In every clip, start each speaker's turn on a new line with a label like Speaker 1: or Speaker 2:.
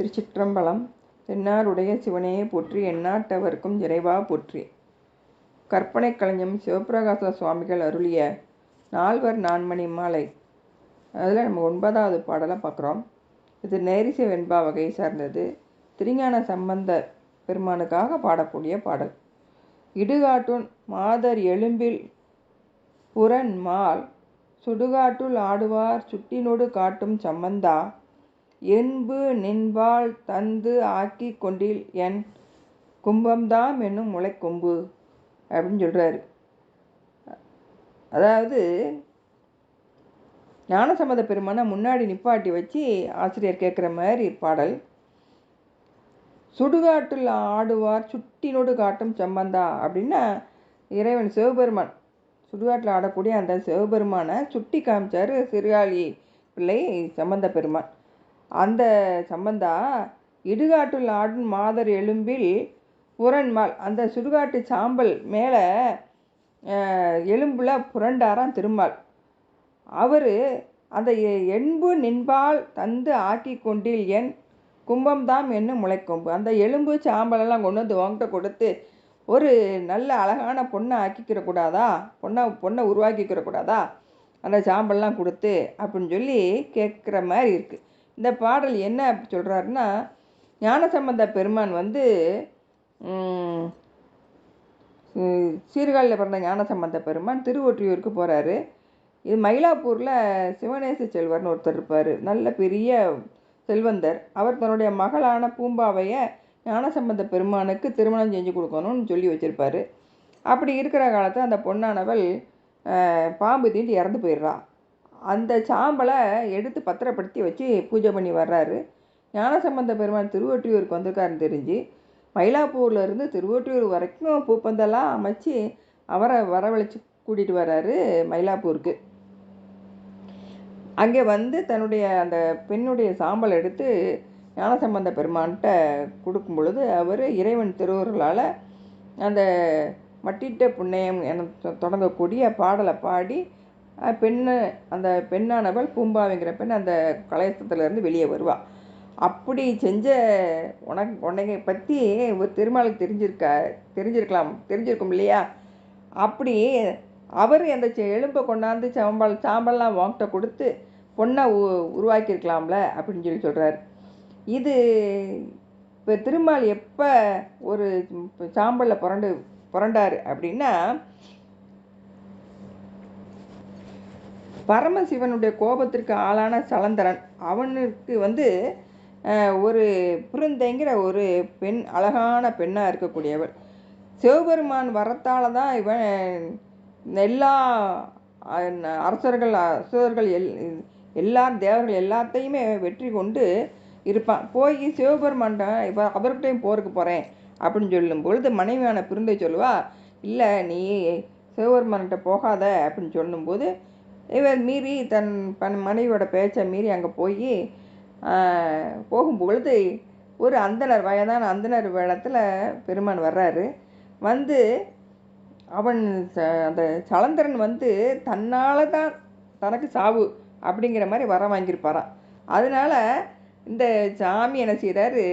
Speaker 1: திருச்சிற்றம்பலம் தென்னாருடைய சிவனையே போற்றி எந்நாட்டவர்க்கும் இறைவா போற்றி. கற்பனை கலைஞம் சிவபிரகாச சுவாமிகள் அருளிய நால்வர் நான்மணி மாலை. அதில் நம்ம ஒன்பதாவது பாடலை பார்க்குறோம். இது நேரிசை வெண்பா வகையை சார்ந்தது. திருஞான சம்பந்த பெருமானுக்காக பாடக்கூடிய பாடல். இடுகாட்டுன் மாதர் எலும்பில் புறன் மால் சுடுகாட்டுள் ஆடுவார் சுட்டினோடு காட்டும் சம்பந்தா என்பு நின்பால் தந்து ஆக்கி கொண்டில் என் கும்பம்தாம் என்னும் முளைக்கொம்பு அப்படின்னு சொல்கிறாரு அதாவது ஞானசம்மத பெருமானை முன்னாடி நிப்பாட்டி வச்சு ஆசிரியர் கேட்குற மாதிரி பாடல். சுடுகாட்டில் ஆடுவார் சுட்டினோடு காட்டும் சம்பந்தா அப்படின்னா இறைவன் சிவபெருமான். சுடுகாட்டில் ஆடக்கூடிய அந்த சிவபெருமானை சுட்டி காமிச்சார் சிறுகாளி பிள்ளை சம்பந்த பெருமான். அந்த சம்பந்தா இடுகாட்டுள் ஆடும் மாதர் எலும்பில் புறன்மால் அந்த சுடுகாட்டு சாம்பல் மேலே எலும்பில் புரண்டாராம் திருமால். அவர் அந்த எண்பு நின்பால் தந்து ஆக்கி கொண்டில் என் கும்பம்தாம் என்னும் முளைக்கொம்பு. அந்த எலும்பு சாம்பலெல்லாம் கொண்டு வந்து உங்கள்கிட்ட கொடுத்து ஒரு நல்ல அழகான பொண்ணை ஆக்கிக்கிற கூடாதா? பொண்ணை பொண்ணை உருவாக்கிக்கிற கூடாதா? அந்த சாம்பல்லாம் கொடுத்து அப்படின்னு சொல்லி கேட்குற மாதிரி இருக்குது இந்த பாடல் என்ன சொல்கிறாருன்னா ஞானசம்பந்த பெருமான் வந்து சீர்காழியில் பிறந்த ஞானசம்பந்த பெருமான் திருவொற்றியூருக்கு போகிறாரு இது மயிலாப்பூரில் சிவநேச செல்வர்னு ஒருத்தர் இருப்பார். நல்ல பெரிய செல்வந்தர். அவர் தன்னுடைய மகளான பூம்பாவையை ஞானசம்பந்த பெருமானுக்கு திருமணம் செஞ்சு கொடுக்கணும்னு சொல்லி வச்சுருப்பார். அப்படி இருக்கிற காலத்தில் அந்த பொண்ணானவள் பாம்பு தீண்டி இறந்து போயிடுறா. அந்த சாம்பலை எடுத்து பத்திரப்படுத்தி வச்சு பூஜை பண்ணி வர்றாரு. ஞானசம்பந்த பெருமான் திருவொற்றியூருக்கு வந்திருக்காருன்னு தெரிஞ்சு மயிலாப்பூர்லேருந்து திருவொற்றியூர் வரைக்கும் பூப்பந்தெல்லாம் அமைச்சு அவரை வரவழைச்சி கூட்டிகிட்டு வர்றாரு மயிலாப்பூருக்கு. அங்கே வந்து தன்னுடைய அந்த பெண்ணுடைய சாம்பல் எடுத்து ஞானசம்பந்த பெருமான்கிட்ட கொடுக்கும் பொழுது அவர் இறைவன் திருவர்களால் அந்த மட்டிட்ட புண்ணியம் என தொடங்கக்கூடிய பாடலை பாடி பெண்ணு அந்த பெண்ணானவள் பூம்பாவிங்கிற பெண் அந்த கலையத்திலேருந்து வெளியே வருவாள் அப்படி செஞ்ச உனக்கு உன்னை பற்றி ஒரு திருமாலுக்கு தெரிஞ்சிருக்க தெரிஞ்சிருக்கலாம் தெரிஞ்சிருக்கும் இல்லையா? அப்படி அவர் அந்த எலும்பை கொண்டாந்து சாம்பல் சாம்பல்லாம் வாங்கிட்ட கொடுத்து பொண்ணை உ உருவாக்கியிருக்கலாம்ல அப்படின்னு சொல்லி சொல்கிறார் இது இப்போ திருமால் எப்போ ஒரு சாம்பலில் புரண்டு புரண்டார் அப்படின்னா பரமசிவனுடைய கோபத்திற்கு ஆளான சலந்தரன். அவனுக்கு வந்து ஒரு பிருந்தைங்கிற ஒரு பெண் அழகான பெண்ணாக இருக்கக்கூடியவள். சிவபெருமான் வரத்தால் தான் இவன் எல்லா அரசர்கள் அசுரர்கள் எல் எல்லா தேவர்கள் எல்லாத்தையுமே வெற்றி கொண்டு இருப்பான். போய் சிவபெருமான்ட இப்போ அவர்கிட்டையும் போருக்கு போகிறேன் அப்படின்னு சொல்லும் பொழுது மனைவியான பிருந்தை சொல்லுவா இல்லை நீ சிவபெருமான்கிட்ட போகாத அப்படின்னு சொல்லும்போது இவர் மீறி தன் பன் மனைவியோட பேச்சை மீறி அங்கே போய் போகும் பொழுது ஒரு அந்தனர் வயதான அந்தனர் வேடத்தில் பெருமான் வர்றாரு. வந்து அவன் அந்த சலந்தரன் வந்து தன்னால் தான் தனக்கு சாவு அப்படிங்கிற மாதிரி வர வாங்கியிருப்பாரான் அதனால் இந்த சாமி என்ன செய்கிறாரு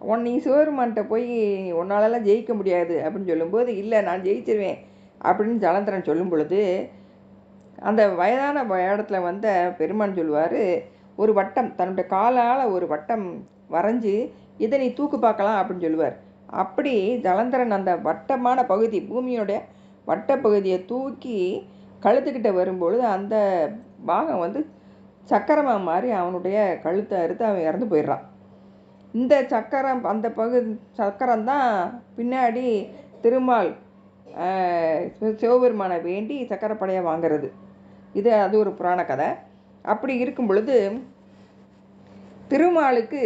Speaker 1: உன் நீ சிவபெருமான்கிட்ட போய் உன்னாலலாம் ஜெயிக்க முடியாது அப்படின்னு சொல்லும்போது இல்லை நான் ஜெயிச்சிருவேன் அப்படின்னு ஜலந்தரன் சொல்லும் பொழுது அந்த வயதான இடத்துல வந்த பெருமான் சொல்லுவார் ஒரு வட்டம் தன்னுடைய காலால் ஒரு வட்டம் வரைஞ்சி இதை நீ தூக்கு பார்க்கலாம் அப்படின்னு சொல்லுவார். அப்படி ஜலந்தரன் அந்த வட்டமான பகுதி பூமியோடைய வட்ட பகுதியை தூக்கி கழுத்துக்கிட்ட வரும்பொழுது அந்த பாகம் வந்து சக்கரமாக மாறி அவனுடைய கழுத்தை அறுத்து அவன் இறந்து போயிடுறான். இந்த சக்கரம் அந்த பகு சக்கரம் தான் பின்னாடி திருமால் சிவபெருமானை வேண்டி சக்கரப்படையை வாங்கிறது. இது அது ஒரு புராண கதை. அப்படி இருக்கும் பொழுது திருமாலுக்கு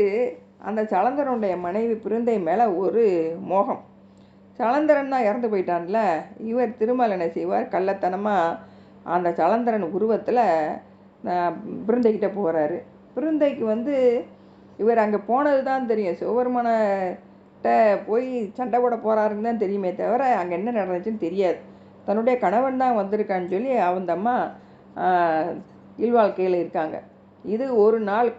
Speaker 1: அந்த சலந்தரனுடைய மனைவி பிருந்தை மேலே ஒரு மோகம். சலந்தரன் தான் இறந்து போயிட்டான்ல. இவர் திருமால் என்ன செய்வார்? கள்ளத்தனமாக அந்த சலந்தரன் உருவத்தில் பிருந்தைக்கிட்ட போகிறாரு பிருந்தைக்கு வந்து இவர் அங்கே போனது தான் தெரியும் சிவபெருமானட்ட போய் சண்டை போட போகிறாருன்னு தான் தெரியுமே தவிர அங்கே என்ன நடந்துச்சுன்னு தெரியாது. தன்னுடைய கணவன் தான் வந்திருக்கான்னு சொல்லி அவந்தம்மா இல்வாழ்க்கையில் இருக்காங்க. இது ஒரு நாள்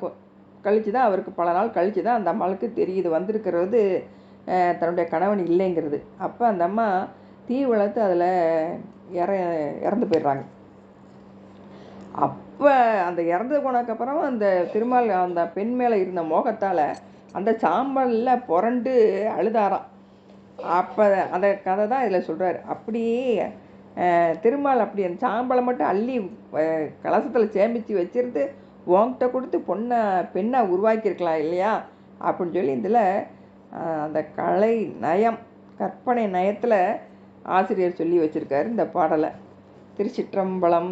Speaker 1: கழித்து தான் அவருக்கு பல நாள் கழித்து தான் அந்த அம்மாளுக்கு தெரியுது. வந்திருக்கிறது தன்னுடைய கணவன் இல்லைங்கிறது. அப்போ அந்த அம்மா தீ வளர்த்து அதில் இற இறந்து போயிடுறாங்க. அப்போ அந்த இறந்து போனதுக்கப்புறம் அந்த திருமால் அந்த பெண் மேலே இருந்த மோகத்தால் அந்த சாம்பலில் புரண்டு அழுதாராம். அப்போ அந்த கதை தான் இதில் சொல்கிறார் அப்படியே திருமால் அப்படி அந்த சாம்பலை மட்டும் அள்ளி கலசத்தில் சேமித்து வச்சிருந்து உங்ககிட்ட கொடுத்து பொண்ணை பெண்ணை உருவாக்கியிருக்கலாம் இல்லையா? அப்படின்னு சொல்லி இதில் அந்த கலை நயம் கற்பனை நயத்தில் ஆசிரியர் சொல்லி வச்சுருக்காரு இந்த பாடலை. திருச்சிற்றம்பலம்